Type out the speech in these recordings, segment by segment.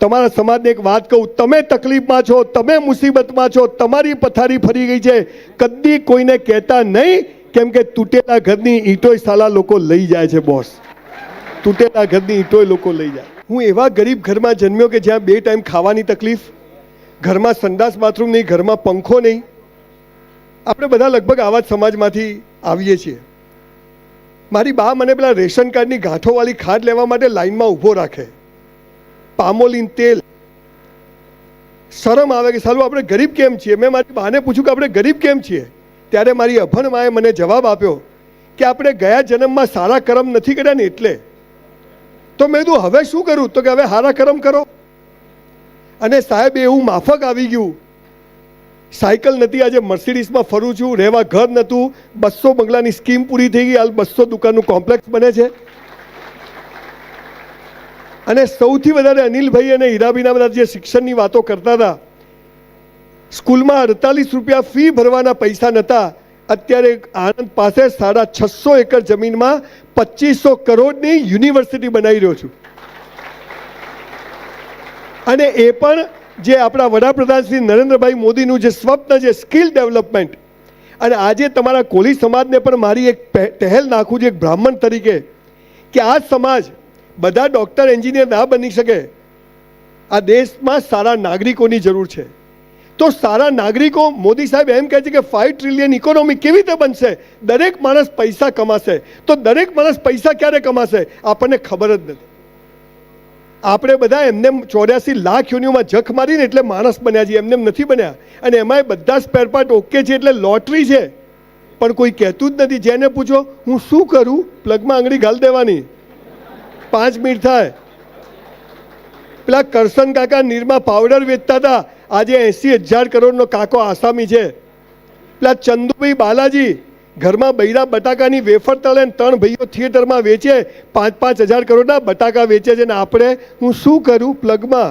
તમારા સમાજને એક વાત કહું, તમે તકલીફમાં છો, તમે મુસીબતમાં છો, તમારી પથારી ફરી ગઈ છે. કદી કોઈને કહેતા નહીં કેમ કે તૂટેલા ઘરની ઈંટોય સાલા લોકો લઈ જાય છે બોસ તૂટેલા ઘરની ઈંટોય લોકો લઈ જાય. હું એવા ગરીબ ઘરમાં જન્મ્યો કે જ્યાં બે ટાઈમ ખાવાની તકલીફ, ઘરમાં સંડાસ બાથરૂમ નહીં, ઘરમાં પંખો નહીં. આપણે બધા લગભગ આવા જ સમાજમાંથી આવીએ છીએ. મારી બા મને પેલા રેશન કાર્ડની ગાંઠોવાળી ખાટ લેવા માટે લાઈનમાં ઊભો રાખે. પામોલીન તેલ. શરમ આવે કે સાલું આપણે ગરીબ કેમ છીએ? મેં મારી બાને પૂછ્યું કે આપણે ગરીબ કેમ છીએ? ત્યારે મારી અભણ માએ મને જવાબ આપ્યો કે આપણે ગયા જન્મમાં સારા કર્મ નથી કર્યા ને એટલે. તો મેં કીધું, હવે શું કરું? તો કે હવે સારા કર્મ કરો. અને સાહેબ, એવું માફક આવી ગયું. સાયકલ નથી આજે મર્સિડીઝમાં ફરું છું, રહેવા ઘર નહોતું. બસો બંગલાની સ્કીમ પૂરી થઈ ગઈ, હાલ બસો દુકાનનું કોમ્પ્લેક્સ બને છે. અને સૌથી વધારે અનિલભાઈ અને હીરાબીના બધા જે શિક્ષણની વાતો કરતા હતા, સ્કૂલમાં અડતાલીસ રૂપિયા ફી ભરવાના પૈસા નહોતા અત્યારે આણંદ પાસે સાડા છસો એકર જમીનમાં પચીસો કરોડની યુનિવર્સિટી બનાવી રહ્યો છું. અને એ પણ જે આપણા વડાપ્રધાન શ્રી નરેન્દ્રભાઈ મોદીનું જે સ્વપ્ન છે, સ્કિલ ડેવલપમેન્ટ. અને આજે તમારા કોલી સમાજને પણ મારી એક પહે- પહેલ નાખું છું એક બ્રાહ્મણ તરીકે, કે આ સમાજ બધા ડૉક્ટર એન્જિનિયર ના બની શકે. આ દેશમાં સારા નાગરિકોની જરૂર છે. તો સારા નાગરિકો મોદી સાહેબ એમ કહે છે કે ફાઈવ ટ્રિલિયન ઇકોનોમી કેવી રીતે બનશે? દરેક માણસ પૈસા કમાશે. તો દરેક માણસ પૈસા ક્યારે કમાશે? આપણને ખબર જ નથી. આપણે બધા એમને ચોર્યાસી લાખ યુનિઓમાં જખ મારીને એટલે માણસ બન્યા છીએ. એમને નથી બન્યા. અને એમાંય બધા સ્પેરપાર્ટ ઓકે છે એટલે લોટરી છે. પણ કોઈ કહેતું જ નથી. જેને પૂછો, હું શું કરું? પ્લગમાં આંગળી ઘાલ દેવાની. પાંચ મિનિટ થાય. પેલા કરસન કાકા નીરમાં પાવડર વેચતા હતા. આજે એસી હજાર કરોડનો કાકો આસામી છે. પેલા ચંદુભાઈ બાલાજી ઘરમાં બૈરા બટાકાની વેફર તળે ત્રણ ભાઈઓ થિયેટરમાં વેચે. પાંચ પાંચ હજાર કરોડના બટાકા વેચે છે ને આપણે હું શું કરું પ્લગમાં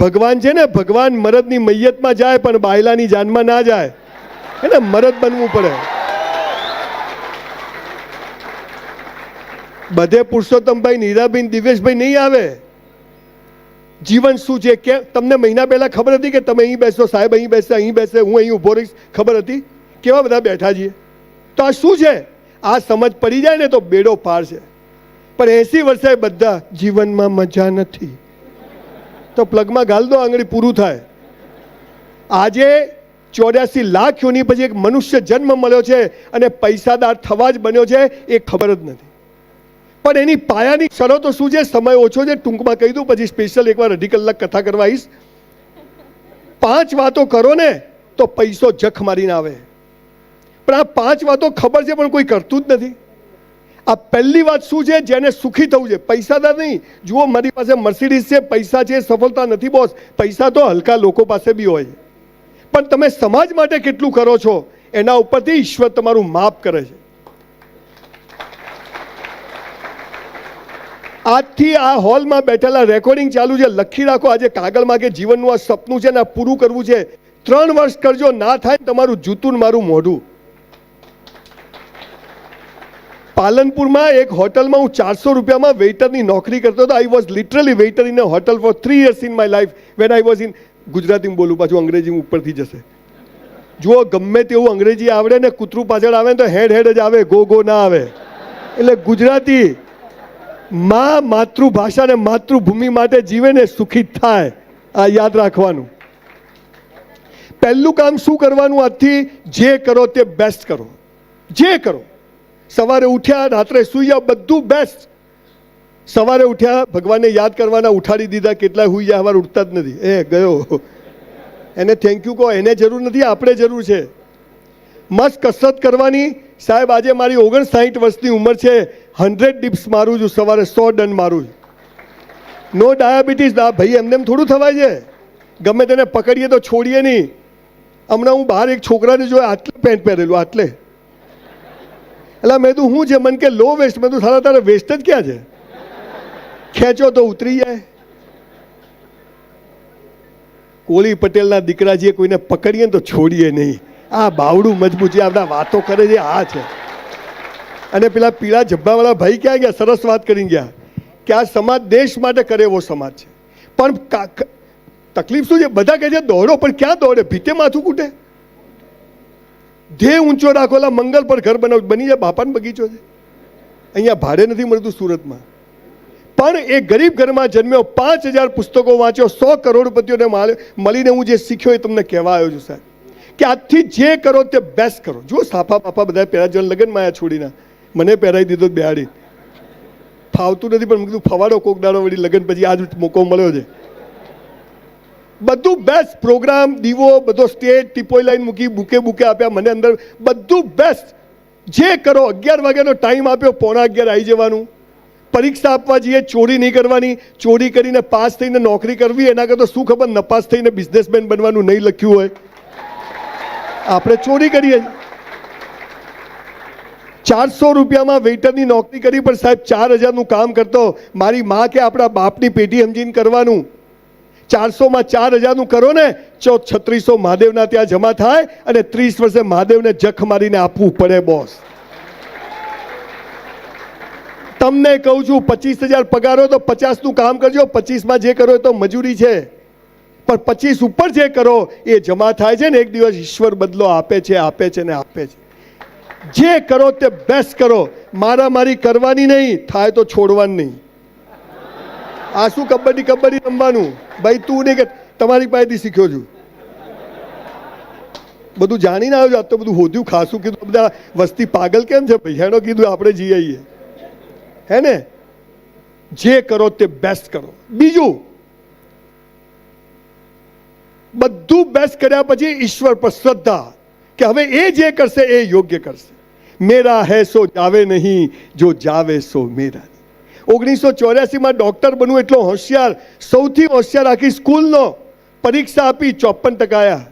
ભગવાન છે ને, ભગવાન મરદની મૈયતમાં જાય પણ બાયલાની જાનમાં ના જાય. એને મરદ બનવું પડે. બધે પુરુષોત્તમભાઈ, નીરાબેન દિવેશભાઈ નહીં આવે. જીવન શું છે? કે તમને મહિના પહેલા ખબર હતી કે તમે અહીં બેસો? સાહેબ અહીં બેસે અહીં બેસે, હું અહીં ઊભો રહીશ. ખબર હતી? કેવા બધા બેઠા છીએ? તો આ શું છે? આ સમજ પડી જાય ને તો બેડો પાર છે. પણ એસી વર્ષે બધા જીવનમાં મજા નથી. તો પ્લગમાં ગાલ દો, આંગળી પૂરું થાય. આજે ચોર્યાસી લાખ યોની પછી એક મનુષ્ય જન્મ મળ્યો છે અને પૈસાદાર થવા જ બન્યો છે, એ ખબર જ નથી. પણ એની પાયાની શરતો શું છે? સમય ઓછો છે, ટૂંકમાં કહી દઉં, પછી સ્પેશિયલ એકવાર અઢી કલાક કથા કરવા આવીશ. પાંચ વાતો કરો ને, તો પૈસો જખ મારીને આવે. પણ આ પાંચ વાતો ખબર છે, પણ કોઈ કરતું જ નથી. આ પહેલી વાત શું છે? જેને સુખી થવું છે. પૈસાદાર નહીં. જુઓ, મારી પાસે મર્સિડીઝ છે, પૈસા છે, સફળતા નથી બોસ પૈસા તો હલકા લોકો પાસે બી હોય. પણ તમે સમાજ માટે કેટલું કરો છો? એના ઉપરથી ઈશ્વર તમારું માપ કરે છે. આજથી આ હોલમાં બેઠેલા રેકોર્ડિંગ ચાલુ છે. લખી રાખો, આજે કાગળમાં કે જીવનનું આ સપનું છે ને પૂરું કરવું છે. ત્રણ વર્ષ કરજો, ના થાય તમારું જૂતું મારું મોઢું. પાલનપુરમાં એક હોટલમાં હું ચારસો રૂપિયામાં વેઇટરની નોકરી કરતો હતો. I was literally waiter in a hotel for three years in my life when I was in ગુજરાતીમાં બોલું, પાછું અંગ્રેજી ઉપરથી જશે. જુઓ, ગમે તેવું અંગ્રેજી આવડે ને કૂતરું પાછળ આવે ને તો હેડ હેડ જ આવે ગો ગો ના આવે. એટલે ગુજરાતી માં માતૃભાષા ને માતૃભૂમિ માટે જીવે ને સુખી થાય, આ યાદ રાખવાનું. પહેલું કામ શું કરવાનું આજથી? જે કરો તે બેસ્ટ કરો. જે કરો. સવારે ઉઠ્યા, રાત્રે સુઈ જાઓ, બધું બેસ્ટ સવારે ઉઠ્યા, ભગવાનને યાદ કરવાના, ઉઠાડી દીધા કેટલા હુઈ જાય સવારે ઉઠતા જ નથી. એ, ગયો. એને થેન્ક યુ કહો, એને જરૂર નથી, આપણે જરૂર છે. મસ્ત કસરત કરવાની સાહેબ, આજે મારી ઓગણસાઠ વર્ષની ઉંમર છે. હંડ્રેડ ડિપ્સ મારું છું. સવારે સો ડન મારું છું. નો ડાયાબિટીસ ના, ભાઈ, એમને એમ થોડું થવાય છે. ગમે તેને પકડીએ તો છોડીએ નહીં. હમણાં હું બહાર એક છોકરાને જોયો, આટલે પેન્ટ પહેરેલું, આટલે. એટલે મેં તું શું છે? મન કે લો વેસ્ટ મેં તું સારા તારે વેસ્ટ જ ક્યાં છે? ખેંચો તો ઉતરી જાય. કોલી પટેલના દીકરા જે કોઈને પકડીએ ને તો છોડીએ નહીં. આ બાવડું મજબૂત આપણા વાતો કરે છે, આ છે. અને પેલા પીળા જબ્બાવાળા ભાઈ ક્યાં ગયા? સરસ વાત કરીને ગયા. કે આ સમાજ દેશ માટે કરે એવો સમાજ છે. પણ તકલીફ શું છે? બધા કહે છે, દોડો, પણ ક્યાં દોડે? ભીતે માથું કૂટે. ધ્યેય ઊંચો રાખોલા મંગલ પર ઘર બનાવ બની જાય, બાપાનો બગીચો છે. અહીંયા ભાડે નથી મળતું સુરતમાં. પણ એ ગરીબ ઘરમાં જન્મ્યો, પાંચ હજાર પુસ્તકો વાંચ્યો, સો કરોડપતિઓને મળીને હું જે શીખ્યો એ તમને કહેવા આવ્યો છું, સાહેબ. કે આજથી જે કરો તે બેસ્ટ કરો. જો સાફા બાફા બધા પહેરા જણ લગ્ન આયા છોડીને. મને પહેરાવી દીધો બેહાડી ફાવતું નથી, પણ મેં કીધું, ફવાડો કોક દાડો વળી લગ્ન પછી આજ મોકો મળ્યો છે. બધું બેસ્ટ પ્રોગ્રામ દીવો, બધો સ્ટેજ ટીપોઈ લાઈન મૂકી, બુકે બુકે આપ્યા, મને અંદર બધું બેસ્ટ જે કરો, અગિયાર વાગ્યાનો ટાઈમ આપ્યો, પોણા અગિયાર આવી જવાનું. પરીક્ષા આપવા જઈએ, ચોરી નહીં કરવાની. ચોરી કરીને પાસ થઈને નોકરી કરવી, એના કરતાં શું ખબર, નપાસ થઈને બિઝનેસમેન બનવાનું નહીં લખ્યું હોય. આપણે ચોરી કરીએ ચારસો રૂપિયામાં વેઇટરની નોકરી કરી, પણ સાહેબ ચાર હજારનું કામ કરતો. મારી મા કે આપણા બાપની પેઢી સમજીને કરવાનું. ચારસોમાં ચાર હજારનું કરો ને, ચો છત્રીસો મહાદેવના ત્યાં જમા થાય અને ત્રીસ વર્ષે મહાદેવને જખ મારીને આપવું પડે, બોસ. તમને કહું છું, પચીસ હજાર પગાર તો પચાસનું કામ કરજો. પચીસમાં જે કરો તો મજૂરી છે. પણ પચીસ ઉપર જે કરો, એ જમા થાય છે ને, એક દિવસ ઈશ્વર બદલો આપે છે આપે છે ને આપે છે. જે કરો તે બેસ્ટ કરો. મારા મારી કરવાની નહીં, થાય તો છોડવાની નહીં. આ શું કબડ્ડી કબડ્ડી રમવાનું? ભાઈ, તું નહીં કે, તમારી પાસેથી શીખ્યો છું. બધું જાણીને આવ્યો છું તો બધું હોદ્યું ખાસું કીધું. બધા વસ્તી પાગલ કેમ છે? ભાઈ હેડો કીધું, આપણે જઈ આવીએ હે ને? જે કરો તે બેસ્ટ કરો. બીજું બધું બેસ્ટ કર્યા પછી ઈશ્વર પર શ્રદ્ધા કે હવે એ જે કરશે એ યોગ્ય કરશે. મેરા હૈ સો જાવે નહીં, જો જાવે સો મેરા ઓગણીસો ચોર્યાસીમાં ડૉક્ટર બનવું એટલો હોશિયાર, સૌથી હોશિયાર આખી સ્કૂલનો પરીક્ષા આપી ચોપન ટકા આવ્યા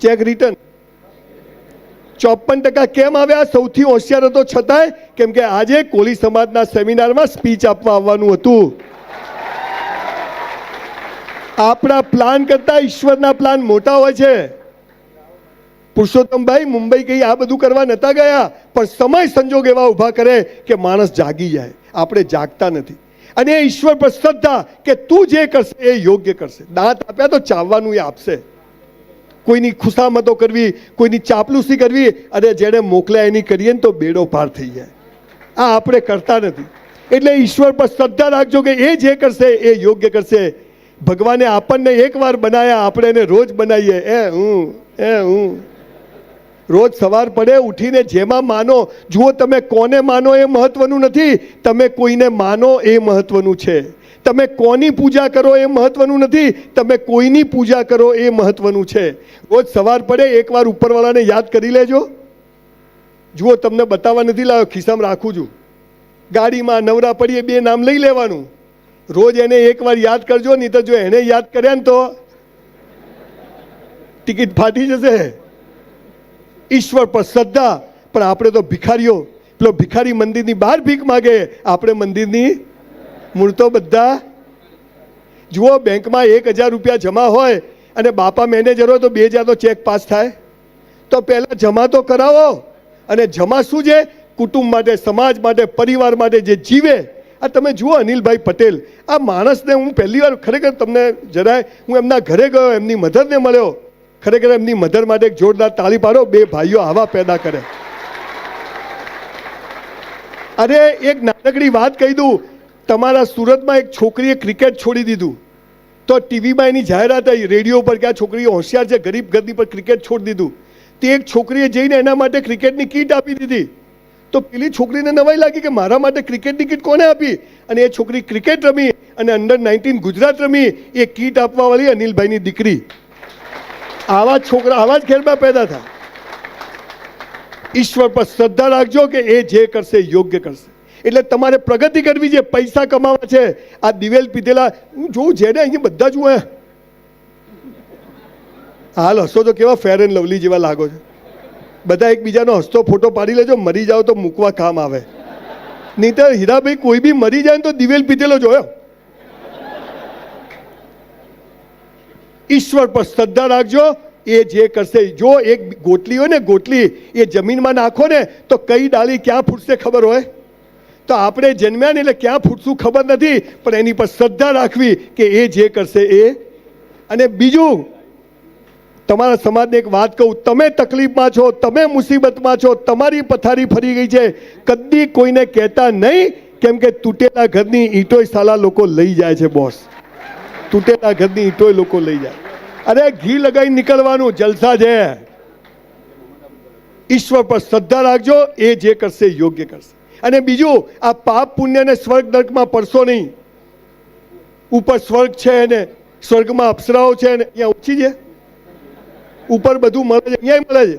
ચેક રિટર્ન ચોપન ટકા કેમ આવ્યા? સૌથી હોશિયાર હતો છતાંય, કેમ કે આજે કોલી સમાજના સેમિનારમાં સ્પીચ આપવા આવવાનું હતું. આપણા પ્લાન કરતા ઈશ્વરના પ્લાન મોટા હોય છે. પુરુષોત્તમભાઈ મુંબઈ કઈ આ બધું કરવા નતા ગયા, પણ સમય સંજોગ એવા ઊભા કરે કે માણસ જાગી જાય. આપણે જાગતા નથી. અને એ ઈશ્વર પર શ્રદ્ધા કે તું જે કરશે એ યોગ્ય કરશે. દાંત આપ્યા તો ચાવવાનું એ આપશે. કોઈની ખુશામતો કરવી, કોઈની ચાપલુસી કરવી અને જેને મોકલ્યા એની કરીએ ને તો બેડો પાર થઈ જાય. આ આપણે કરતા નથી. એટલે ઈશ્વર પર શ્રદ્ધા રાખજો કે એ જે કરશે એ યોગ્ય કરશે. ભગવાને આપણને એકવાર બનાવ્યા આપણે એને રોજ બનાવીએ એ હું એ હું. રોજ સવાર પડે, ઉઠીને જેમાં માનો, જુઓ તમે કોને માનો એ મહત્વનું નથી, તમે કોઈને માનો એ મહત્વનું છે. તમે કોની પૂજા કરો એ મહત્વનું નથી, તમે કોઈની પૂજા કરો એ મહત્વનું છે. રોજ સવાર પડે, એકવાર ઉપરવાળાને યાદ કરી લેજો. જુઓ, તમને બતાવવા નથી લાવ્યો, ખિસ્સામાં રાખું છું. ગાડીમાં નવરા પડીએ, બે નામ લઈ લેવાનું. રોજ એને એકવાર યાદ કરજો નહીં તો જો એને યાદ કર્યા ને તો ટિકિટ ફાટી જશે. ઈશ્વર પર શ્રદ્ધા, પણ આપણે તો ભિખારીઓ. પેલો ભિખારી મંદિરની બહાર ભીખ માગે, આપણે મંદિરની મૂળ તો બધા. જુઓ, બેંકમાં એક હજાર રૂપિયા જમા હોય અને બાપા મેનેજર હોય તો બે હજારનો ચેક પાસ થાય. તો પહેલાં જમા તો કરાવો, અને જમા શું છે? કુટુંબ માટે, સમાજ માટે, પરિવાર માટે જે જીવે આ તમે જુઓ અનિલભાઈ પટેલ. આ માણસને હું પહેલી વાર ખરેખર તમને જરાય, હું એમના ઘરે ગયો, એમની મધરને મળ્યો. ખરેખર એમની મધર માટે એક જોરદાર તાળી પાડો, બે ભાઈઓ આવા પેદા કરે. અરે, એક નાનકડી વાત કહી દઉં. તમારા સુરતમાં એક છોકરીએ ક્રિકેટ છોડી દીધું. તો ટીવીમાં એની જાહેરાત આવી, રેડિયો પર કે આ છોકરી હોશિયાર છે, ગરીબ ઘરની પર ક્રિકેટ છોડી દીધું. તે એક છોકરીએ જઈને એના માટે ક્રિકેટની કીટ આપી દીધી. તો પેલી છોકરીને નવાઈ લાગી કે મારા માટે ક્રિકેટ ટિકિટ કોને આપી? અને એ છોકરી ક્રિકેટ રમી અને અંડર નાઇન્ટીન ગુજરાત રમી, એ કીટ આપવાવાળી અનિલભાઈની દીકરી. આવા છોકરા, આવા જ ખેલમાં પેદા થાય. ઈશ્વર પર શ્રદ્ધા રાખજો કે એ જે કરશે યોગ્ય કરશે. એટલે તમારે પ્રગતિ કરવી છે, પૈસા કમાવા છે. આ દિવેલ પીધેલા, હું જોઉં જેને અહીંયા બધા જ હાલ હસો તો કેવા ફેર એન્ડ લવલી જેવા લાગો છો. બધા એકબીજાનો હસતો ફોટો પાડી લેજો, મરી જાઓ તો મૂકવા કામ આવે. નહીં તો હીરાભાઈ કોઈ બી મરી જાય તો દિવેલ પીધેલો જોયો. ઈશ્વર પર શ્રદ્ધા રાખજો, એ જે કરશે જો એક ગોટલી હોય ને ગોટલી એ જમીનમાં નાખો ને તો કઈ ડાળી ક્યાં ફૂટશે ખબર હોય? તો આપણે જન્મ્યા ને એટલે ક્યાં ફૂટશું ખબર નથી, પણ એની પર શ્રદ્ધા રાખવી કે એ જે કરશે એ. અને બીજું તમારા સમાજને એક વાત કહું, તમે તકલીફમાં છો, તમે મુસીબતમાં છો, તમારી પથારી ફરી ગઈ છે. કદી કોઈને કહેતા નહીં કેમ કે તૂટેલા ઘરની ઈંટોય સાલા લોકો લઈ જાય છે બોસ તૂટેલા ઘરની ઈંટોય લોકો લઈ જાય. અરે ઘી લગાવી નીકળવાનું, જલસા છે. ઈશ્વર પર શ્રદ્ધા રાખજો, એ જે કરશે યોગ્ય કરશે. અને બીજું, આ પાપ પુણ્યને સ્વર્ગ નર્કમાં પડશો નહીં. ઉપર સ્વર્ગ છે અને સ્વર્ગમાં અપ્સરાઓ છે ને અહીંયા ઓછી છે. ઉપર બધું મળે છે અહીંયા મળે છે.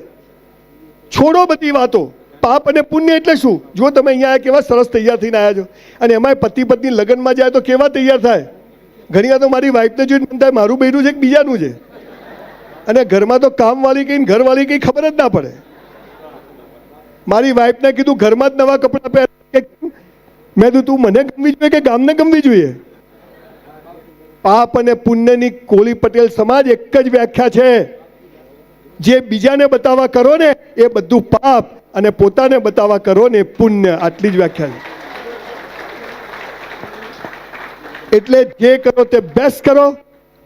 છોડો બધી વાતો. પાપ અને પુણ્ય એટલે શું? જો તમે અહીંયા કેવા સરસ તૈયાર થઈને આવ્યા છો. અને એમાંય પતિ પત્ની લગ્નમાં જાય તો કેવા તૈયાર થાય? ઘણી વાર તો મારી વાઈફને જોઈને મને થાય, મારું બૈરું છે કે બીજાનું છે? અને ઘરમાં તો કામવાળી કંઈ ઘરવાળી કંઈ ખબર જ ના પડે. મારી વાઈફને કીધું, ઘરમાં જ નવા કપડાં પહેર. કે મેં કીધું, તું મને ગમવી જોઈએ કે ગામને ગમવી જોઈએ? પાપ અને પુણ્યની કોળી પટેલ સમાજ એક જ વ્યાખ્યા છે. જે બીજાને બતાવવા કરો ને, એ બધું પાપ અને પોતાને બતાવવા કરો ને, પુણ્ય. આટલી જ વ્યાખ્યા છે. એટલે જે કરો તે બેસ્ટ કરો.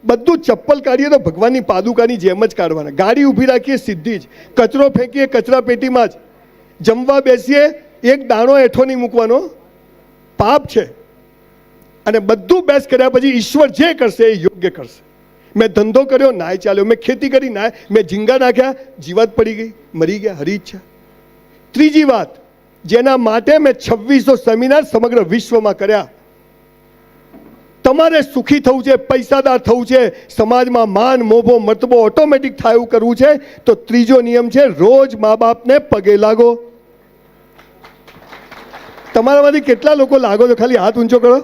બધું ચપ્પલ કાઢીએ તો ભગવાનની પાદુકાની જેમ જ કાઢવાના. ગાડી ઊભી રાખીએ સીધી જ. કચરો ફેંકીએ કચરા પેટીમાં જ. જમવા બેસીએ, એક દાણો હેઠો નહીં મૂકવાનો. પાપ છે. અને બધું બેસ્ટ કર્યા પછી ઈશ્વર જે કરશે એ યોગ્ય કરશે. મેં ધંધો કર્યો, નાય ચાલ્યો. મેં ખેતી કરી, નાય. મેં ઝીંગા નાખ્યા, જીવાત પડી ગઈ. મરી ગયા, હરી ઈચ્છા ત્રીજી વાત, જેના માટે મેં છવ્વીસો સેમિનાર સમગ્ર વિશ્વમાં કર્યા. તમારે સુખી થવું છે, પૈસાદાર થવું છે, સમાજમાં માન, મોભો, મર્તબો ઓટોમેટિક થાય એવું કરવું છે, તો ત્રીજો નિયમ છે, રોજ મા બાપને પગે લાગો. તમારામાંથી કેટલા લોકો લાગો છો? ખાલી હાથ ઊંચો કરો.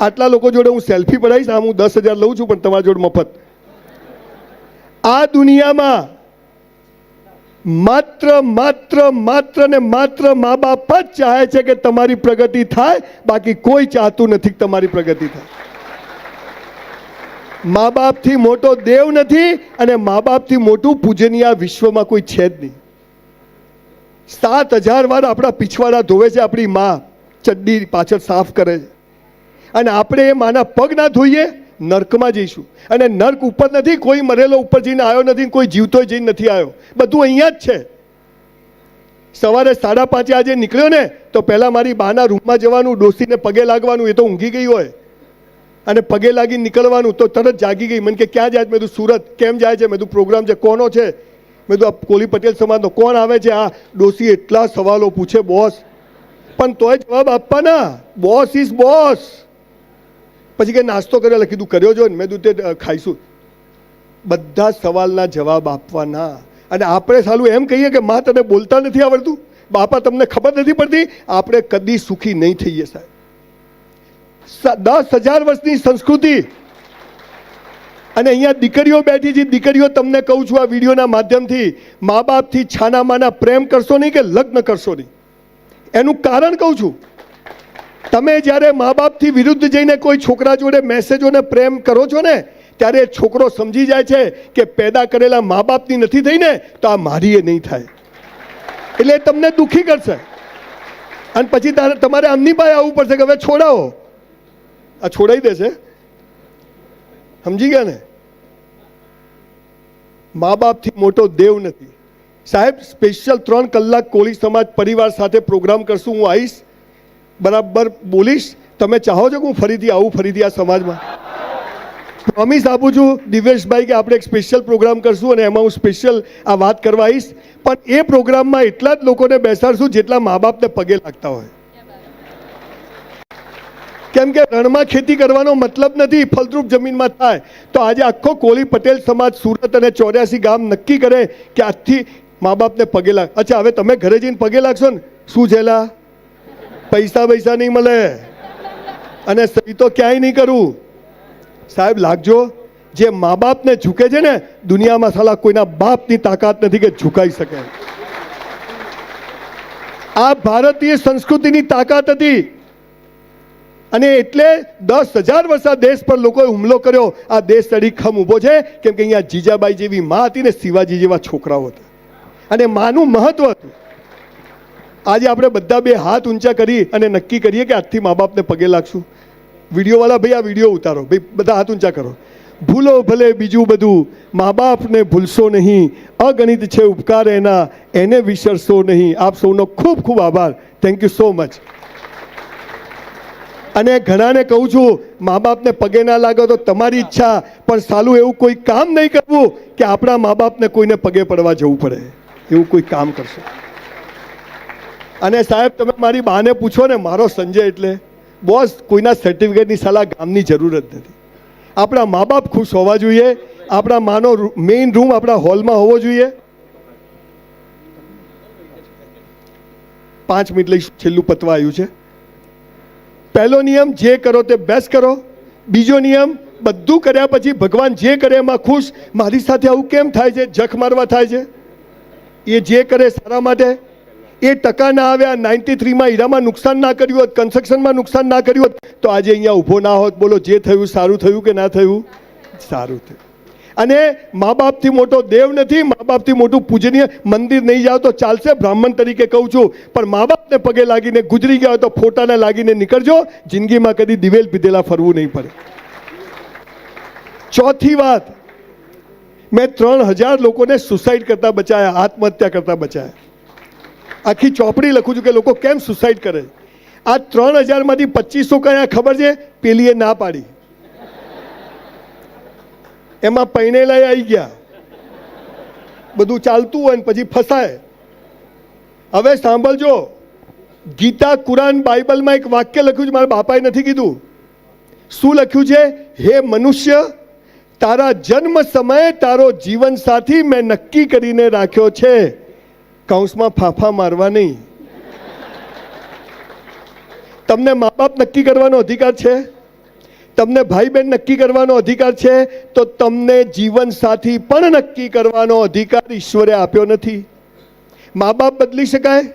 આટલા લોકો જોડે હું સેલ્ફી પડાવીશ, આમ હું દસ હજાર લઉં છું, પણ તમારા જોડે મફત. આ દુનિયામાં માત્ર માત્ર માત્ર ને માત્ર મા બાપ જ ચાહે છે કે તમારી પ્રગતિ થાય, બાકી કોઈ ચાહતું નથી કે તમારી પ્રગતિ થાય. મા બાપથી મોટો દેવ નથી અને મા બાપથી મોટું પૂજનીય વિશ્વમાં કોઈ છે જ નહીં. સાત હજાર વાર આપણા પીછવાડા ધોવે છે આપણી મા. ચડ્ડી પાછળ સાફ કરે છે. અને આપણે એ માના પગ ના ધોઈએ, નર્કમાં જઈશું. અને નર્ક ઉપર નથી, કોઈ મરેલો ઉપર જઈને આવ્યો નથી કોઈ જીવતો જઈને નથી આવ્યો. બધું અહીંયા જ છે. સવારે સાડા પાંચે આજે નીકળ્યો ને, તો પહેલાં મારી બાના રૂમમાં જવાનું, ડોસીને પગે લાગવાનું, એ તો ઊંઘી ગઈ હોય. અને પગે લાગી નીકળવાનું, તો તરત જાગી ગઈ. મને કે, ક્યાં જાય? મેં તું સુરત. કેમ જાય છે? મેં તું પ્રોગ્રામ છે. કોનો છે? મેં તું કોલી પટેલ સમાજનો. કોણ આવે છે? આ ડોસી એટલા સવાલો પૂછે, બોસ. પણ તોય જવાબ આપવાના. Boss is boss. પછી કે નાસ્તો કર્યો કીધું કર્યો જો ને, મેં કીધું તે ખાઈશું. બધા સવાલના જવાબ આપવાના. અને આપણે સાલું એમ કહીએ કે માં, તને બોલતા નથી આવડતું? બાપા, તમને ખબર નથી પડતી? આપણે કદી સુખી નહીં થઈએ, સાહેબ. દસ હજાર વર્ષની સંસ્કૃતિ. અને અહીંયા દીકરીઓ બેઠી છે, દીકરીઓ, તમને કહું છું આ વિડીયોના માધ્યમથી મા બાપથી છાના માના પ્રેમ કરશો નહીં કે લગ્ન કરશો નહીં? એનું કારણ કહું છું. તમે જ્યારે મા બાપથી વિરુદ્ધ જઈને કોઈ છોકરા જોડે મેસેજોને પ્રેમ કરો છો ને, ત્યારે છોકરો સમજી જાય છે કે પેદા કરેલા મા બાપની નથી થઈને તો આ મારી એ નહીં થાય. એટલે તમને દુઃખી કરશે. અને પછી તમારે આમની પાસે આવવું પડશે કે હવે છોડાવો. આ છોડાવી દેશે. સમજી ગયા ને? મા બાપથી મોટો દેવ નથી. સાહેબ સ્પેશિયલ ત્રણ કલાક કોળી સમાજ પરિવાર સાથે પ્રોગ્રામ કરશું, હું આવીશ. બરાબર બોલીશ. તમે ચાહો છો કે હું ફરીથી આવું, ફરીથી આ સમાજમાં? પ્રોમિસ આપું છું દિવેશભાઈ કે આપણે એક સ્પેશિયલ પ્રોગ્રામ કરશું અને એમાં હું સ્પેશિયલ આ વાત કરવા આવીશ. પણ એ પ્રોગ્રામમાં એટલા જ લોકોને બેસાડશું જેટલા મા બાપને પગે લાગતા હોય. કેમ કે રણમાં ખેતી કરવાનો મતલબ નથી, ફળદ્રુપ જમીનમાં થાય. તો આજે આખો કોલી પટેલ સમાજ સુરત અને ચોર્યાસી ગામ નક્કી કરે કે આજથી મા બાપને પગે લાગ અચ્છા, હવે તમે ઘરે જઈને પગે લાગશો ને? શું છેલા પૈસા પૈસા નહીં મળે. અને સહી તો ક્યાંય નહીં કરું. સાહેબ, લાગજો, જે મા બાપને ઝૂકે છે ને, દુનિયામાં સાલા કોઈના બાપની તાકાત નથી કે ઝુકાઈ શકે. આ ભારતીય સંસ્કૃતિની તાકાત હતી. અને એટલે દસ હજાર વર્ષ દેશ પર લોકોએ હુમલો કર્યો. આ દેશ અડીખમ ઊભો છે, કેમ કે અહીંયા જીજાબાઈ જેવી મા હતી ને શિવાજી જેવા છોકરાઓ હતા. અને માનું મહત્વ હતું. આજે આપણે બધા બે હાથ ઊંચા કરી અને નક્કી કરીએ કે આજથી મા બાપને પગે લાગશું. વિડીયોવાળા, ભાઈ, આ વીડિયો ઉતારો. ભાઈ, બધા હાથ ઊંચા કરો. ભૂલો ભલે બીજું બધું મા બાપને ભૂલશો નહીં. અગણિત છે ઉપકાર એના. એને વિસરશો નહીં. આપ સૌનો ખૂબ ખૂબ આભાર. થેન્ક યુ સો મચ અને ઘણાને કહું છું, મા બાપને પગે ના લાગો તો તમારી ઈચ્છા, પણ સાલું એવું કોઈ કામ નહીં કરવું કે આપણા મા બાપને કોઈને પગે પડવા જવું પડે. એવું કોઈ કામ કરશો. અને સાહેબ, તમે મારી બાને પૂછો ને, મારો સંજય એટલે બોસ કોઈના સર્ટિફિકેટની સલાહ ગામની જરૂર જ નથી. આપણા મા બાપ ખુશ હોવા જોઈએ, આપણા માનો મેઇન રૂમ આપણા હોલમાં હોવો જોઈએ. પાંચ મિનિટ લઈ છેલ્લું પતવા આવ્યું છે. પહેલો નિયમ, જે કરો તે બેસ્ટ કરો. બીજો નિયમ, બધું કર્યા પછી ભગવાન જે કરે એમાં ખુશ. મારી સાથે આવું કેમ થાય છે? જખ મારવા થાય છે? એ જે કરે સારા માટે એ ટકા ના આવ્યા નાઇન્ટી થ્રીમાં હીરામાં નુકસાન ના કર્યું હોત કન્સ્ટ્રક્શનમાં નુકસાન ના કર્યું હોત, તો આજે અહીંયા ઊભો ના હોત. બોલો, જે થયું, સારું થયું કે ના થયું? સારું થયું. અને મા બાપથી મોટો દેવ નથી, મા બાપથી મોટું પૂજનીય મંદિર નહીં જાઓ તો ચાલશે, બ્રાહ્મણ તરીકે કહું છું. પણ મા બાપને પગે લાગીને ગુજરી ગયા તો ફોટાને લાગીને નીકળજો, જિંદગીમાં કદી દિવેલ પીધેલા ફરવું નહીં પડે. ચોથી વાત. મેં ત્રણ હજાર લોકોને સુસાઇડ કરતા બચાયા, આત્મહત્યા કરતા બચાયા. આખી ચોપડી લખું છું કે લોકો કેમ સુસાઇડ કરે આ ત્રણ હજારમાંથી પચીસો કયા ખબર છે? પેલીએ ના પાડી. એમાં પૈણેલાય આવી ગયા. બધું ચાલતું હોય ને પછી ફસાય. હવે સાંભળજો. ગીતા કુરાન બાઇબલમાં એક વાક્ય લખ્યું છે, મારા બાપાએ નથી કીધું. શું લખ્યું છે? હે મનુષ્ય, તારા જન્મ સમયે તારો જીવન સાથી મેં નક્કી કરીને રાખ્યો છે. કૌંસમાં ફાફા મારવા નહીં. તમને મા બાપ નક્કી કરવાનો અધિકાર છે? તમને ભાઈ બહેન નક્કી કરવાનો અધિકાર છે? તો તમને જીવન સાથી પણ નક્કી કરવાનો અધિકાર ઈશ્વરે આપ્યો નથી. મા બાપ બદલી શકાય?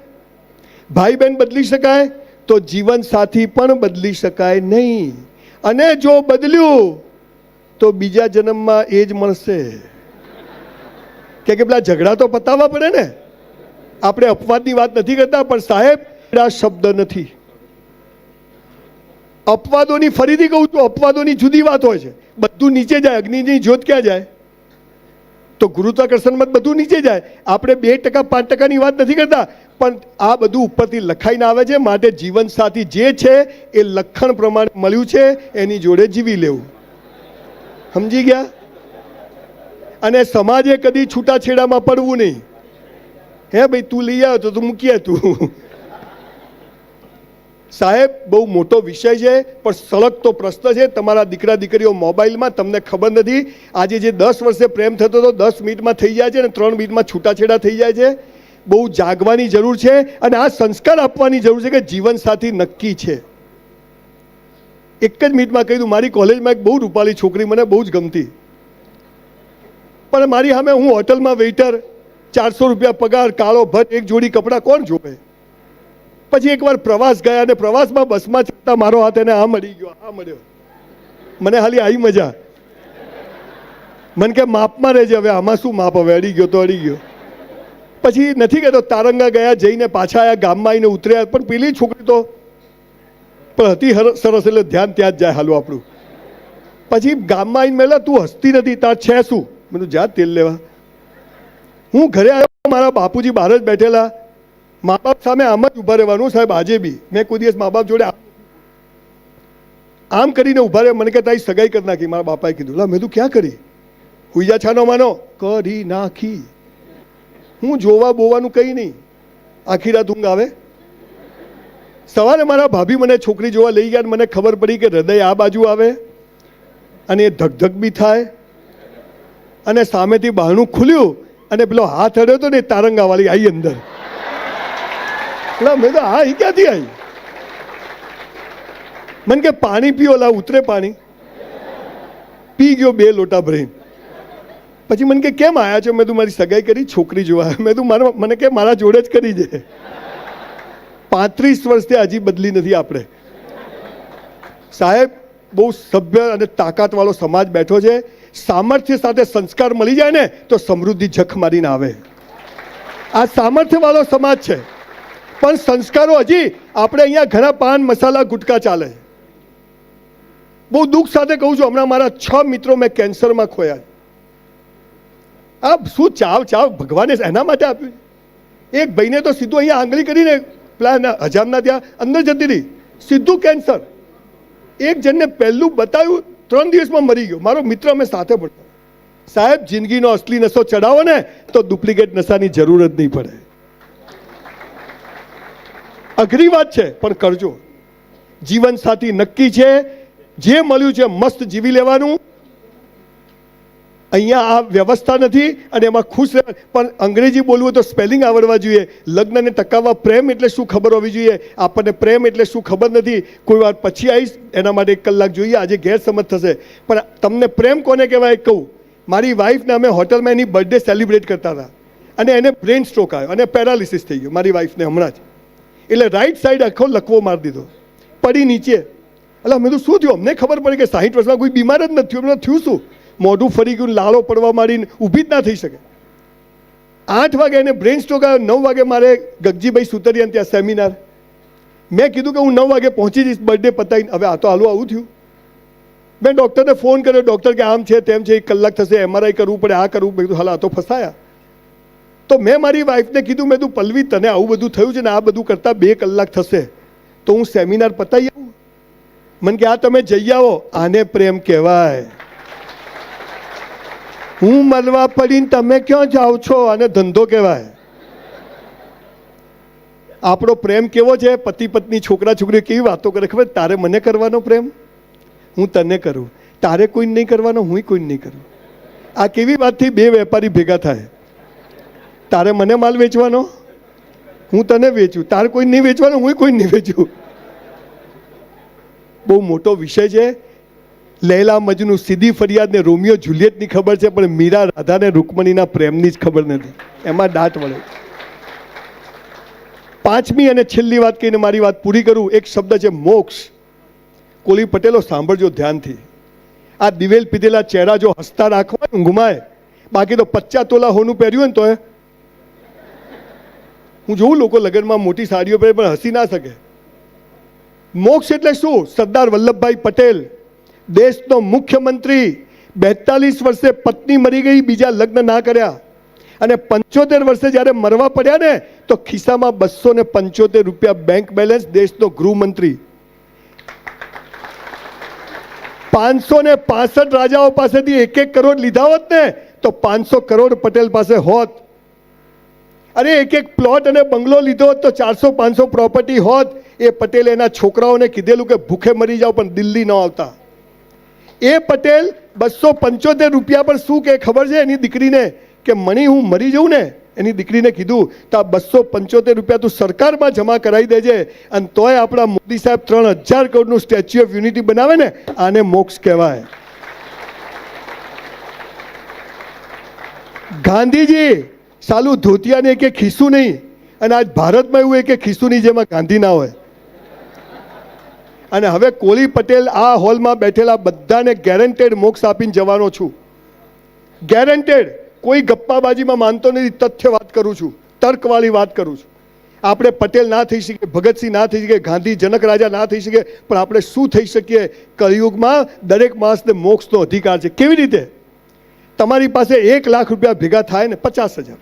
ભાઈ બહેન બદલી શકાય? તો જીવન સાથી પણ બદલી શકાય નહીં. અને જો બદલ્યું, તો બીજા જન્મમાં એ જ મળશે. કે પેલા ઝઘડા તો પતાવવા પડે ને? આપણે અપવાદની વાત નથી કરતા, પણ સાહેબ, આ શબ્દ નથી. અપવાદોની ફરીથી કહું છું અપવાદોની જુદી વાત હોય છે. બધું નીચે જાય, અગ્નિની જ્યોત ક્યાં જાય? તો ગુરુત્વાકર્ષણમાં બધું નીચે જાય. આપણે બે ટકા, પાંચ ટકાની વાત નથી કરતા, પણ આ બધું ઉપરથી લખાઈને આવે છે. માટે જીવન સાથી જે છે, એ લખણ પ્રમાણે મળ્યું છે, એની જોડે જીવી લેવું. સમજી ગયા? અને સમાજે કદી છૂટાછેડામાં પડવું નહીં. હે ભાઈ, તું લઈ આવ્યો તો તું મૂકી તું. સાહેબ, બહુ મોટો વિષય છે, પણ સળગતો પ્રશ્ન છે. તમારા દીકરા દીકરીઓ મોબાઈલમાં તમને ખબર નથી. આજે જે દસ વર્ષે પ્રેમ થતો હતો, દસ મિનિટમાં થઈ જાય છે અને ત્રણ મિનિટમાં છૂટાછેડા થઈ જાય છે. બહુ જાગવાની જરૂર છે અને આ સંસ્કાર આપવાની જરૂર છે કે જીવનસાથી નક્કી છે. એક જ મિનિટમાં કહી દઉં, મારી કોલેજમાં એક બહુ રૂપાળી છોકરી મને બહુ જ ગમતી. પણ મારી સામે હું હોટલમાં વેઇટર ચારસો રૂપિયા પગાર, કાળો ભર એક જોડી કપડાં કોણ જોવે? પછી એકવાર પ્રવાસ ગયા અને પ્રવાસમાં બસમાં ચડતા મારો હાથ એને આ મળી ગયો, આ મળ્યો. મને ખાલી આવી મજા. મને કે માપમાં રહેજે હવે, આમાં શું માપ? હવે અડી ગયો તો અડી ગયો. પછી નથી કહેતો તારંગા ગયા, જઈને પાછા આવ્યા ગામમાં આવીને ઉતર્યા, પણ પેલી છોકરી તો પણ હતી સરસ એટલે ધ્યાન ત્યાં જ જાય હાલું આપણું. પછી ગામમાં આવીને મેલા, તું હસતી નથી, તાર છે શું? મેં જા તેલ લેવા. હું ઘરે આવ્યો, મારા બાપુજી બહાર જ બેઠેલા. મા બાપ સામે આમ જ ઊભા રહેવાનું સાહેબ, આજે બી. મેં કોઈ દિવસ મા બાપ જોડે આમ- કરીને ઊભા રહે મને કે તારી સગાઈ કરી નાખી. મારા બાપાએ કીધું, લા, મેં તું ક્યાં કરી? હુઈજા છાનો માનો. કરી નાખી. હું જોવા બોવાનું કંઈ નહીં. આખી રાત ઊંઘ આવે? સવારે મારા ભાભી મને છોકરી જોવા લઈ ગયા મને ખબર પડી કે હૃદય આ બાજુ આવે અને એ ધક બી થાય અને સામેથી બહારણું ખુલ્યું અને પેલો હાથ અડ્યો હતો ને તારંગાવાળી આવી અંદર. એટલે મેં તો હા એ ક્યાંથી આવી મને કે પાણી પીઓ, લા, ઉતરે પાણી. પી ગયો બે લોટા ભરીને. પછી મને કે કેમ આયા છો? મેં તું મારી સગાઈ કરી, છોકરી જોવા. મેં તું મારા મને કે મારા જોડે જ કરી છે પાંત્રીસ વર્ષથી હજી બદલી નથી આપણે. સાહેબ, બહુ સભ્ય અને તાકાતવાળો સમાજ બેઠો છે. સામર્થ્ય સાથે સંસ્કાર મળી જાય ને, તો સમૃદ્ધિ જખ મારીને આવે. આ સામર્થ્યવાળો સમાજ છે. પણ સંસ્કારો હજી આપણે અહીંયા ઘણા પાન મસાલા ગુટકા ચાલે. બહુ દુઃખ સાથે કહું છું, હમણાં મારા છ મિત્રો મેં કેન્સરમાં ખોયા. આ શું ચાવ ચાવ ભગવાને એના માટે આપ્યું? એક ભાઈને તો સીધું અહીંયા આંગળી કરીને પેલા હજામના ત્યાં અંદર જતી રહી. સીધું કેન્સર. એક જણને પહેલું બતાવ્યું ત્રણ દિવસમાં મરી ગયો. મારો મિત્ર અમે સાથે ભણતા સાહેબ, જિંદગીનો અસલી નશો ચડાવો ને, તો ડુપ્લિકેટ નશાની જરૂર જ નહીં પડે. અઘરી વાત છે, પણ કરજો. જીવન સાથી નક્કી છે, જે મળ્યું છે, મસ્ત જીવી લેવાનું. અહીંયા આ વ્યવસ્થા નથી અને એમાં ખુશ રહે. પણ અંગ્રેજી બોલવું તો સ્પેલિંગ આવડવા જોઈએ. લગ્નને ટકાવવા પ્રેમ એટલે શું ખબર હોવી જોઈએ? આપણને પ્રેમ એટલે શું ખબર નથી? કોઈ વાર પછી આવીશ, એના માટે એક કલાક જોઈએ, આજે ગેરસમજ થશે. પણ તમને પ્રેમ કોને કહેવાય કહું? મારી વાઈફને અમે હોટલમાં એની બર્થડે સેલિબ્રેટ કરતા હતા. અને એને બ્રેન સ્ટ્રોક આવ્યો અને પેરાલિસિસ થઈ ગયું, મારી વાઈફને હમણાં જ. એટલે રાઈટ સાઈડ આખો લકવો મારી દીધો. પડી નીચે. એટલે અમે તો શું થયું? અમને ખબર પડી કે સાહીઠ વર્ષમાં કોઈ બીમાર જ નથી થયું. થયું શું? મોઢું ફરી ગયું લાળો પડવા માંડીને ઊભી જ ના થઈ શકે. આઠ વાગે એને બ્રેન સ્ટ્રોક આવ્યો, નવ વાગે મારે ગગજીભાઈ સુતરિયાન ત્યાં સેમિનાર મેં કીધું કે હું નવ વાગે પહોંચી જઈશ બર્થડે પતાવીને. હવે આ તો હાલું આવું થયું. મેં ડૉક્ટરને ફોન કર્યો ડૉક્ટર કે આમ છે, તેમ છે, એક કલાક થશે એમઆરઆઈ કરવું પડે, આ કરવું મેં હાલ, આ તો ફસાયા. તો મેં મારી વાઈફને કીધું, મેં તું પલ્લવી, તને આવું બધું થયું છે ને આ બધું કરતાં બે કલાક થશે. તો હું સેમિનાર પતાવી આવું. મને કે, આ તમે જઈ આવો, આને પ્રેમ કહેવાય. હું મળવા પડીને તમે ક્યાં જાઓ છો? અને ધંધો કહેવાય. આપણો પ્રેમ કેવો છે? પતિ પત્ની, છોકરા છોકરી કેવી વાતો કરે? ખબર? તારે મને કરવાનો પ્રેમ? હું તને કરું. તારે કોઈ નહીં કરવાનો હું કોઈ નહીં કરું. આ કેવી વાતથી બે વેપારી ભેગા થાય? તારે મને માલ વેચવાનો? હું તને વેચું. તારે કોઈ નહીં વેચવાનો હું કોઈ નહીં વેચું. બહુ મોટો વિષય છે. લૈલા મજનુ સીધી ફરિયાદ ને રોમિયો જુલિયટની ખબર છે, પણ મીરા રાધાને રૂકમણીના પ્રેમની જ ખબર નથી. એમાં દાંત વળે પાંચમી અને છેલ્લી વાત કહીને મારી વાત પૂરી કરું, એક શબ્દ છે, મોક્ષ. કોલી પટેલો સાંભળજો ધ્યાનથી. આ દિવેલ પીધેલા ચહેરા જો હસતા રાખવા ઊંઘમાય બાકી તો પચ્ચા તોલા હોનું પહેર્યું ને તો હું જોઉં લોકો લગ્નમાં મોટી સાડીઓ પહેરે પણ હસી ના શકે. મોક્ષ એટલે શું? સરદાર વલ્લભભાઈ પટેલ દેશનો મુખ્યમંત્રી બેતાલીસ વર્ષે પત્ની મરી ગઈ, બીજા લગ્ન ના કર્યા. અને પંચોતેર વર્ષે જ્યારે મરવા પડ્યા ને, તો ખિસ્સામાં બસો ને પંચોતેર રૂપિયા બેંક બેલેન્સ દેશનો ગૃહમંત્રી. પાંચસો ને પાસઠ રાજાઓ પાસેથી એક એક કરોડ લીધા હોત ને, તો પાંચસો કરોડ પટેલ પાસે હોત. અરે એક એક પ્લોટ અને બંગલો લીધો હોત તો ચારસો પાંચસો પ્રોપર્ટી હોત. એ પટેલ એના છોકરાઓને કીધેલું કે ભૂખે મરી જાઓ, પણ દિલ્હી ન આવતા. એ પટેલ બસો પંચોતેર રૂપિયા પર શું કે ખબર છે એની દીકરીને? કે મણી, હું મરી જઉં ને? એની દીકરીને કીધું, તો આ બસો પંચોતેર રૂપિયા તું સરકારમાં જમા કરાવી દેજે અને તોય આપણા મોદી સાહેબ ત્રણ હજાર કરોડનું સ્ટેચ્યુ ઓફ યુનિટી બનાવે ને, આને મોક્ષ કહેવાય. ગાંધીજી, સાલું ધોતિયાને કે ખીસું નહીં, અને આજ ભારતમાં એવું કે ખીસું નહીં જેમાં ગાંધી ના હોય. અને હવે કોલી પટેલ આ હોલમાં બેઠેલા બધાને ગેરંટેડ મોક્ષ આપીને જવાનો છું. ગેરંટેડ કોઈ ગપ્પાબાજીમાં માનતો નથી, તથ્ય વાત કરું છું, તર્કવાળી વાત કરું છું. આપણે પટેલ ના થઈ શકીએ, ભગતસિંહ ના થઈ શકે ગાંધી જનક રાજા ના થઈ શકે પણ આપણે શું થઈ શકીએ? કળિયુગમાં દરેક માણસને મોક્ષનો અધિકાર છે. કેવી રીતે? તમારી પાસે એક લાખ રૂપિયા ભેગા થાય ને પચાસ હજાર.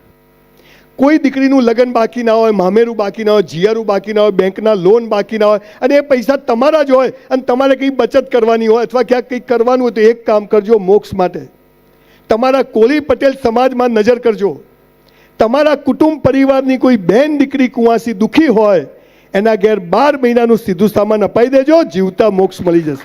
કોઈ દીકરીનું લગ્ન બાકી ના હોય, મામેરું બાકી ના હોય, જીયારું બાકી ના હોય, બેંકના લોન બાકી ના હોય, અને એ પૈસા તમારા જ હોય, અને તમારે કંઈ બચત કરવાની હોય અથવા ક્યાંક કંઈક કરવાનું હોય તો એક કામ કરજો મોક્ષ માટે. તમારા કોલી પટેલ સમાજમાં નજર કરજો. તમારા કુટુંબ પરિવારની કોઈ બેન દીકરી કુંવાસી દુઃખી હોય, એના ઘેર બાર મહિનાનું સીધું સામાન અપાઈ દેજો, જીવતા મોક્ષ મળી જશે.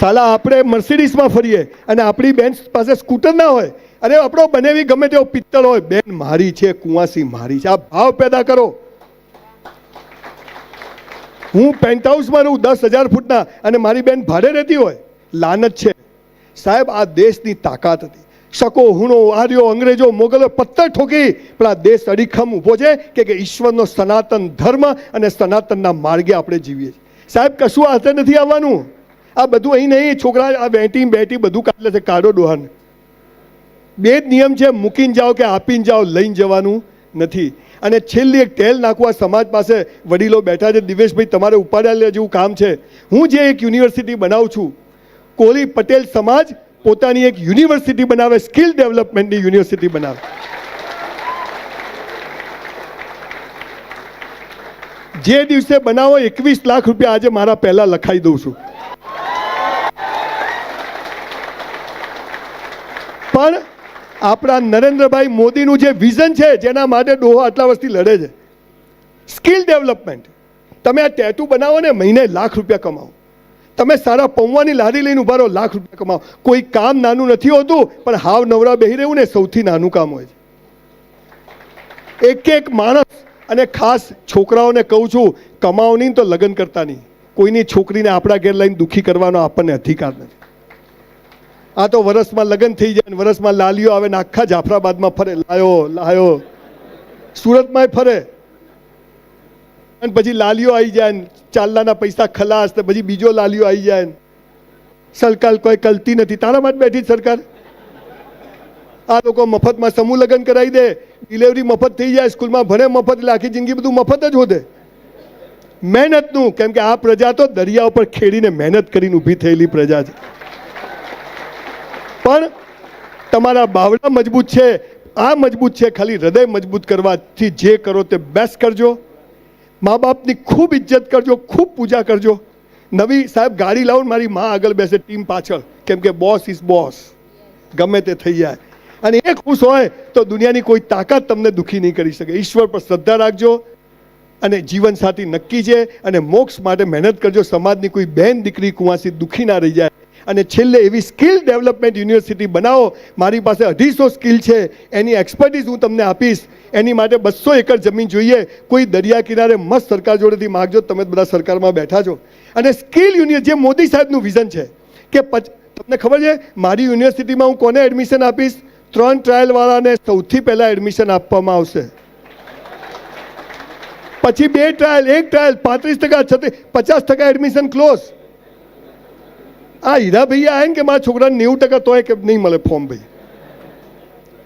સાલા, આપણે મર્સિડીઝમાં ફરીએ અને આપણી બેન પાસે સ્કૂટર ના હોય. અરે, આપણો બનેવી ગમે તેવો પિત્તળ હોય. બેન, મારી છે, કુંવાસી મારી છે. આ ભાવ પેદા કરો. હું પેન્ટ હાઉસમાં રહું દસ હજાર ફૂટના અને મારી બેન ભાડે રહેતી હોય. લાનત છે. સાહેબ, આ દેશની તાકાત હતી. શકો, હુણો, આર્યો, અંગ્રેજો, મોગલો, પથ્થર ઠોકી પણ આ દેશ અડીખમ ઊભો છે કે ઈશ્વરનો સનાતન ધર્મ અને સનાતનના માર્ગે આપણે જીવીએ છીએ. સાહેબ, કશું હાથે નથી આવવાનું. આ બધું અહીં નહીં છોકરા આ બેટી બેટી બધું કાઢલે છે કાઢો ડોહાને. બે જ નિયમ છે, મૂકીને જાઓ કે આપીને જાઓ, લઈને જવાનું નથી. અને છેલ્લી એક ટેલ નાખવા સમાજ પાસે વડીલો બેઠા છે, દિવેશભાઈ, તમારે ઉપાડ્યા જેવું કામ છે. હું જે એક યુનિવર્સિટી બનાવું છું, કોહલી પટેલ સમાજ પોતાની એક યુનિવર્સિટી બનાવે સ્કિલ ડેવલપમેન્ટની યુનિવર્સિટી બનાવે. જે દિવસે બનાવો, એકવીસ લાખ રૂપિયા આજે મારા પહેલા લખાઈ દઉં છું પણ આપણા નરેન્દ્રભાઈ મોદીનું જે વિઝન છે, જેના માટે ડોહો આટલા વર્ષથી લડે છે. Skill development. તમે આ ટેટુ બનાવો ને, મહિને લાખ રૂપિયા કમાવો. તમે સારા પૌવાની લારી લઈને ઊભા રહો, લાખ રૂપિયા કમાવો. કોઈ કામ નાનું નથી હોતું, પણ હાવ નવરા બેહી રહેવું ને, સૌથી નાનું કામ હોય છે. એક એક માણસ, અને ખાસ છોકરાઓને કહું છું કમાવો નહીં તો લગ્ન કરતા નહીં. કોઈની છોકરીને આપણા ઘેર લઈને દુઃખી કરવાનો આપણને અધિકાર નથી. આ તો વરસમાં લગ્ન થઈ જાય વરસમાં લાલીઓ આવે ને આખા જાફરાબાદમાં ફરે. લાયો લાયો. સુરતમાંય ફરે. અને પછી લાલીઓ આવી જાય ને પૈસા ખલાસ ને પછી બીજો લાલીઓ આવી જાય સરકાર કોઈ કલતી નથી. તારા માટે બેઠી સરકાર? આ લોકો મફતમાં સમૂહ લગ્ન કરાવી દે. ડિલિવરી મફત થઈ જાય, સ્કૂલમાં ભણે મફત, એટલે આખી જિંદગી બધું મફત જ હોતે. મહેનતનું, કેમ કે આ પ્રજા તો દરિયા ઉપર ખેડીને મહેનત કરીને ઊભી થયેલી પ્રજા છે. પણ તમારા બાવડા મજબૂત છે, આ મજબૂત છે, ખાલી હૃદય મજબૂત કરવાથી જે કરો તે બેસ્ટ કરજો. મા બાપની ખૂબ ઇજ્જત કરજો, ખૂબ પૂજા કરજો. નવી સાહેબ, ગાડી લાવો મારી મા આગળ બેસે ટીમ પાછળ. કેમ કે બોસ ઇઝ બોસ ગમે તે થઈ જાય. અને એ ખુશ હોય તો દુનિયાની કોઈ તાકાત તમને દુઃખી નહીં કરી શકે. ઈશ્વર પર શ્રદ્ધા રાખજો અને જીવનસાથી નક્કી છે અને મોક્ષ માટે મહેનત કરજો. સમાજની કોઈ બહેન દીકરી કુંવાસી દુઃખી ના રહી જાય. અને છેલ્લે એવી સ્કિલ ડેવલપમેન્ટ યુનિવર્સિટી બનાવો. મારી પાસે અઢીસો સ્કિલ છે. એની એક્સપર્ટીઝ હું તમને આપીશ. એની માટે બસો એકર જમીન જોઈએ. કોઈ દરિયા કિનારે મસ્ત સરકાર જોડેથી માગજો. તમે બધા સરકારમાં બેઠા છો. અને સ્કિલ યુનિવર્સિટી જે મોદી સાહેબનું વિઝન છે કે તમને ખબર છે? મારી યુનિવર્સિટીમાં હું કોને એડમિશન આપીશ? ત્રણ ટ્રાયલવાળાને સૌથી પહેલાં એડમિશન આપવામાં આવશે. પછી બે ટ્રાયલ એક ટ્રાયલ પાંત્રીસ ટકા છત્રીસ પચાસ ટકા એડમિશન ક્લોઝ આ હીરા ભૈયા આયા ને કે મારા છોકરાને નેવું ટકા તોય કે નહીં મળે ફોર્મ ભાઈ.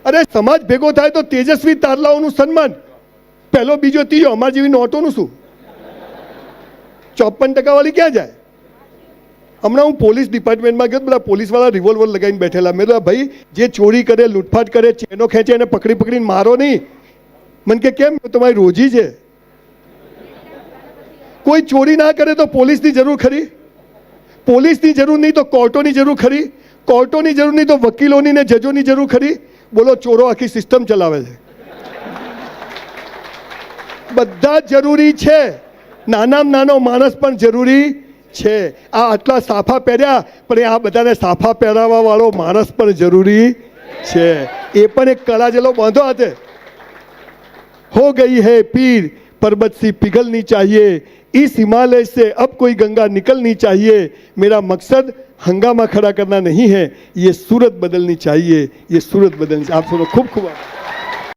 અરે, સમાજ ભેગો થાય તો તેજસ્વી તારલાઓનું સન્માન. પહેલો, બીજો, ત્રીજો, અમારા જેવી નોટોનું શું? ચોપન ટકાવાળી ક્યાં જાય? હમણાં હું પોલીસ ડિપાર્ટમેન્ટમાં ગયો બધા પોલીસવાળા રિવોલ્વર લગાવીને બેઠેલા. મેં ભાઈ, જે ચોરી કરે, લૂંટફાટ કરે, ચેનો ખેંચે, એને પકડી પકડીને મારો નહીં. મને કે, કેમ? તમારી રોજી છે. કોઈ ચોરી ના કરે તો પોલીસની જરૂર ખરી? પોલીસની જરૂર નહીં તો કોર્ટોની જરૂર ખરી, કોર્ટોની જરૂર નહીં તો વકીલોની ને જજોની જરૂર ખરી. બોલો, ચોરો આખી સિસ્ટમ ચલાવે છે. બધા જરૂરી છે. નાનામાં નાનો માણસ પણ જરૂરી છે. આ આટલા સાફા પહેર્યા, પણ આ બધાને સાફા પહેરાવવા વાળો માણસ પણ જરૂરી છે. એ પણ એક કળા જેલો બાંધો હાથે. હો ગઈ હે પીર પરબત સી પિઘલની ચાહીએ. इस हिमालय से अब कोई गंगा निकलनी चाहिए मेरा मकसद हंगामा खड़ा करना नहीं है ये सूरत बदलनी चाहिए ये सूरत बदलनी आप सबको खूब खूब आभार।